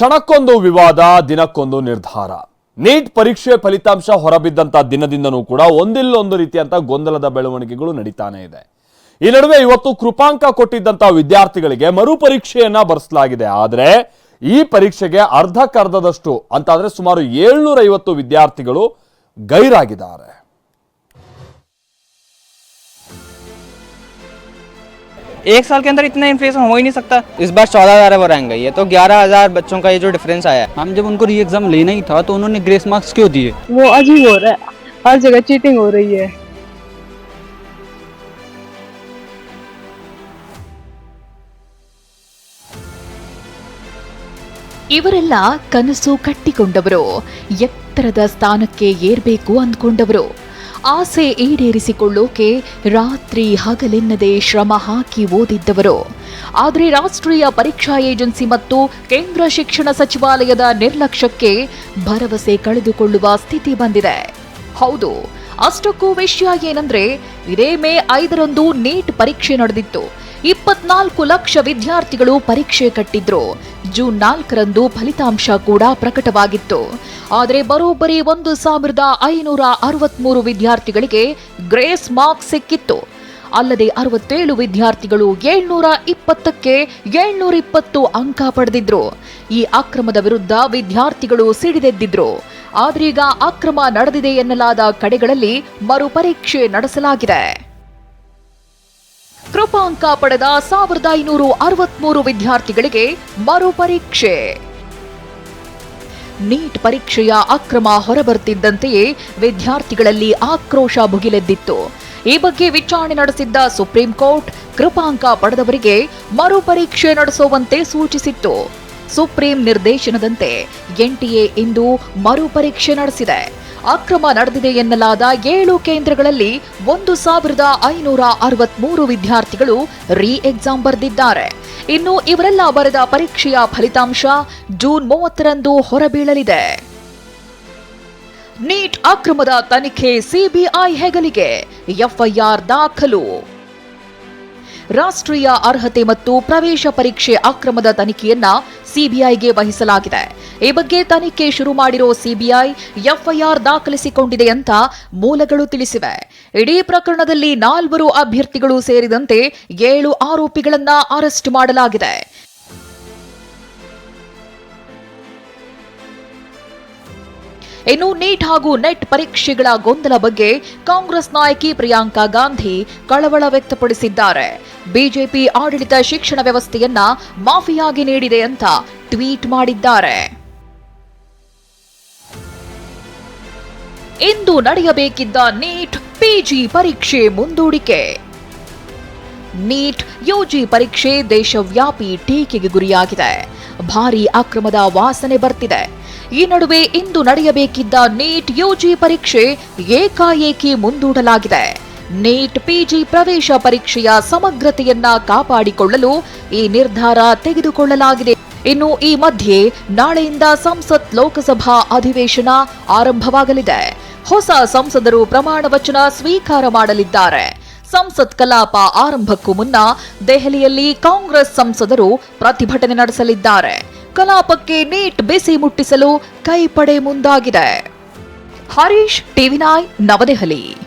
ಕ್ಷಣಕ್ಕೊಂದು ವಿವಾದ, ದಿನಕ್ಕೊಂದು ನಿರ್ಧಾರ. ನೀಟ್ ಪರೀಕ್ಷೆ ಫಲಿತಾಂಶ ಹೊರಬಿದ್ದಂತ ದಿನದಿಂದನೂ ಕೂಡ ಒಂದಿಲ್ಲೊಂದು ರೀತಿಯಂತ ಗೊಂದಲದ ಬೆಳವಣಿಗೆಗಳು ನಡೀತಾನೆ ಇದೆ. ಈ ನಡುವೆ ಇವತ್ತು ಕೃಪಾಂಕ ಕೊಟ್ಟಿದ್ದಂತ ವಿದ್ಯಾರ್ಥಿಗಳಿಗೆ ಮರು ಪರೀಕ್ಷೆಯನ್ನ ಬರೆಸಲಾಗಿದೆ. ಆದರೆ ಈ ಪರೀಕ್ಷೆಗೆ ಅರ್ಧಕ್ಕರ್ಧದಷ್ಟು, ಅಂತಾದ್ರೆ ಸುಮಾರು ಏಳ್ನೂರ ಐವತ್ತು ವಿದ್ಯಾರ್ಥಿಗಳು ಗೈರಾಗಿದ್ದಾರೆ. एक साल के अंदर इतना इन्फ्लेशन हो ही नहीं सकता इस बार चौदह हज़ार वो रहेंगे ये तो ग्यारह हज़ार बच्चों का ये जो डिफरेंस आया है हम जब उनको री एग्ज़ाम लेना ही था तो उन्होंने ग्रेस मार्क्स क्यों दिए वो अजीब हो रहा है हर जगह चीटिंग हो रही है ಇವರೆಲ್ಲ ಕನಸು ಕಟ್ಟಿಕೊಂಡವರು ಎತ್ತರದ ಸ್ಥಾನಕ್ಕೆ ಏರ್ಬೇಕು ಅಂದ್ಕೊಂಡವರು ಆಸೆ ಈಡೇರಿಸಿಕೊಳ್ಳೋಕೆ ರಾತ್ರಿ ಹಗಲೆನ್ನದೆ ಶ್ರಮ ಹಾಕಿ ಓದಿದ್ದವರು. ಆದರೆ ರಾಷ್ಟ್ರೀಯ ಪರೀಕ್ಷಾ ಏಜೆನ್ಸಿ ಮತ್ತು ಕೇಂದ್ರ ಶಿಕ್ಷಣ ಸಚಿವಾಲಯದ ನಿರ್ಲಕ್ಷ್ಯಕ್ಕೆ ಭರವಸೆ ಕಳೆದುಕೊಳ್ಳುವ ಸ್ಥಿತಿ ಬಂದಿದೆ. ಹೌದು, ಅಷ್ಟಕ್ಕೂ ವಿಷಯ ಏನಂದ್ರೆ, ಇದೇ ಮೇ ಐದರಂದು ನೀಟ್ ಪರೀಕ್ಷೆ ನಡೆದಿತ್ತು. ಇಪ್ಪತ್ನಾಲ್ಕು ಲಕ್ಷ ವಿದ್ಯಾರ್ಥಿಗಳು ಪರೀಕ್ಷೆ ಕಟ್ಟಿದ್ರು. ಜೂನ್ ನಾಲ್ಕರಂದು ಫಲಿತಾಂಶ ಕೂಡ ಪ್ರಕಟವಾಗಿತ್ತು. ಆದರೆ ಬರೋಬ್ಬರಿ ಒಂದು ಸಾವಿರದ ಐನೂರ ಅರವತ್ಮೂರು ವಿದ್ಯಾರ್ಥಿಗಳಿಗೆ ಗ್ರೇಸ್ ಮಾರ್ಕ್ಸ್ ಸಿಕ್ಕಿತ್ತು. ಅಲ್ಲದೆ ಅರವತ್ತೇಳು ವಿದ್ಯಾರ್ಥಿಗಳು ಏಳ್ನೂರ ಇಪ್ಪತ್ತಕ್ಕೆ ಏಳ್ನೂರ ಇಪ್ಪತ್ತು ಅಂಕ ಪಡೆದಿದ್ರು. ಈ ಅಕ್ರಮದ ವಿರುದ್ಧ ವಿದ್ಯಾರ್ಥಿಗಳು ಸಿಡಿದೆದ್ದಿದ್ರು. ಆದ್ರೀಗ ಅಕ್ರಮ ನಡೆದಿದೆ ಎನ್ನಲಾದ ಕಡೆಗಳಲ್ಲಿ ಮರುಪರೀಕ್ಷೆ ನಡೆಸಲಾಗಿದೆ. ಕೃಪಾಂಕ ಪಡೆದ ಸಾವಿರದ ಐನೂರು ಅರವತ್ಮೂರು ವಿದ್ಯಾರ್ಥಿಗಳಿಗೆ ಮರುಪರೀಕ್ಷೆ. ನೀಟ್ ಪರೀಕ್ಷೆಯ ಅಕ್ರಮ ಹೊರಬರ್ತಿದ್ದಂತೆಯೇ ವಿದ್ಯಾರ್ಥಿಗಳಲ್ಲಿ ಆಕ್ರೋಶ ಭುಗಿಲೆದ್ದಿತ್ತು. ಈ ಬಗ್ಗೆ ವಿಚಾರಣೆ ನಡೆಸಿದ್ದ ಸುಪ್ರೀಂ ಕೋರ್ಟ್ ಕೃಪಾಂಕ ಪಡೆದವರಿಗೆ ಮರುಪರೀಕ್ಷೆ ನಡೆಸುವಂತೆ ಸೂಚಿಸಿತ್ತು. ಸುಪ್ರೀಂ ನಿರ್ದೇಶನದಂತೆ ಎನ್ಟಿಎ ಇಂದು ಮರುಪರೀಕ್ಷೆ ನಡೆಸಿದೆ. ಅಕ್ರಮ ನಡೆದಿದೆ ಎನ್ನಲಾದ ಏಳು ಕೇಂದ್ರಗಳಲ್ಲಿ ಒಂದು ಸಾವಿರದ ಐನೂರ ಅರವತ್ಮೂರು ವಿದ್ಯಾರ್ಥಿಗಳು ರೀ ಎಕ್ಸಾಮ್ ಬರೆದಿದ್ದಾರೆ. ಇನ್ನು ಇವರೆಲ್ಲ ಬರೆದ ಪರೀಕ್ಷೆಯ ಫಲಿತಾಂಶ ಜೂನ್ ಮೂವತ್ತರಂದು ಹೊರಬೀಳಲಿದೆ. ನೀಟ್ ಅಕ್ರಮದ ತನಿಖೆ ಸಿಬಿಐ ಹೆಗಲಿಗೆ, ಎಫ್ಐಆರ್ ದಾಖಲು. ರಾಷ್ಟ್ರೀಯ ಅರ್ಹತೆ ಮತ್ತು ಪ್ರವೇಶ ಪರೀಕ್ಷೆ ಅಕ್ರಮದ ತನಿಖೆಯನ್ನ ಸಿಬಿಐಗೆ ವಹಿಸಲಾಗಿದೆ. ಈ ಬಗ್ಗೆ ತನಿಖೆ ಶುರು ಮಾಡಿರೋ ಸಿಬಿಐ ಎಫ್ಐಆರ್ ದಾಖಲಿಸಿಕೊಂಡಿದೆ ಅಂತ ಮೂಲಗಳು ತಿಳಿಸಿವೆ. ಇಡೀ ಪ್ರಕರಣದಲ್ಲಿ ನಾಲ್ವರು ಅಭ್ಯರ್ಥಿಗಳು ಸೇರಿದಂತೆ ಏಳು ಆರೋಪಿಗಳನ್ನ ಅರೆಸ್ಟ್ ಮಾಡಲಾಗಿದೆ. ಇನ್ನು ನೀಟ್ ಹಾಗೂ ನೆಟ್ ಪರೀಕ್ಷೆಗಳ ಗೊಂದಲ ಬಗ್ಗೆ ಕಾಂಗ್ರೆಸ್ ನಾಯಕಿ ಪ್ರಿಯಾಂಕಾ ಗಾಂಧಿ ಕಳವಳ ವ್ಯಕ್ತಪಡಿಸಿದ್ದಾರೆ. ಬಿಜೆಪಿ ಆಡಳಿತ ಶಿಕ್ಷಣ ವ್ಯವಸ್ಥೆಯನ್ನ ಮಾಫಿಯಾಗಿ ನೀಡಿದೆ ಅಂತ ಟ್ವೀಟ್ ಮಾಡಿದ್ದಾರೆ. ಇಂದು ನಡೆಯಬೇಕಿದ್ದ ನೀಟ್ ಪಿಜಿ ಪರೀಕ್ಷೆ ಮುಂದೂಡಿಕೆ. ನೀಟ್ ಯುಜಿ ಪರೀಕ್ಷೆ ದೇಶವ್ಯಾಪಿ ಟೀಕೆಗೆ ಗುರಿಯಾಗಿದೆ. ಭಾರೀ ಅಕ್ರಮದ ವಾಸನೆ ಬರ್ತಿದೆ. ಈ ನಡುವೆ ಇಂದು ನಡೆಯಬೇಕಿದ್ದ ನೀಟ್ ಯುಜಿ ಪರೀಕ್ಷೆ ಏಕಾಏಕಿ ಮುಂದೂಡಲಾಗಿದೆ. ನೀಟ್ ಪಿಜಿ ಪ್ರವೇಶ ಪರೀಕ್ಷೆಯ ಸಮಗ್ರತೆಯನ್ನ ಕಾಪಾಡಿಕೊಳ್ಳಲು ಈ ನಿರ್ಧಾರ ತೆಗೆದುಕೊಳ್ಳಲಾಗಿದೆ. ಇನ್ನು ಈ ಮಧ್ಯೆ ನಾಳೆಯಿಂದ ಸಂಸತ್ ಲೋಕಸಭಾ ಅಧಿವೇಶನ ಆರಂಭವಾಗಲಿದೆ. ಹೊಸ ಸಂಸದರು ಪ್ರಮಾಣ ವಚನ ಸ್ವೀಕಾರ ಮಾಡಲಿದ್ದಾರೆ. ಸಂಸತ್ ಕಲಾಪ ಆರಂಭಕ್ಕೂ ಮುನ್ನ ದೆಹಲಿಯಲ್ಲಿ ಕಾಂಗ್ರೆಸ್ ಸಂಸದರು ಪ್ರತಿಭಟನೆ ನಡೆಸಲಿದ್ದಾರೆ. ಕಲಾಪಕ್ಕೆ ನೀಟ್ ಬಿಸಿ ಮುಟ್ಟಿಸಲು ಕೈಪಡೆ ಮುಂದಾಗಿದೆ. ಹರೀಶ್ ಟಿವಿನಾಯ್ ನವದೆಹಲಿ.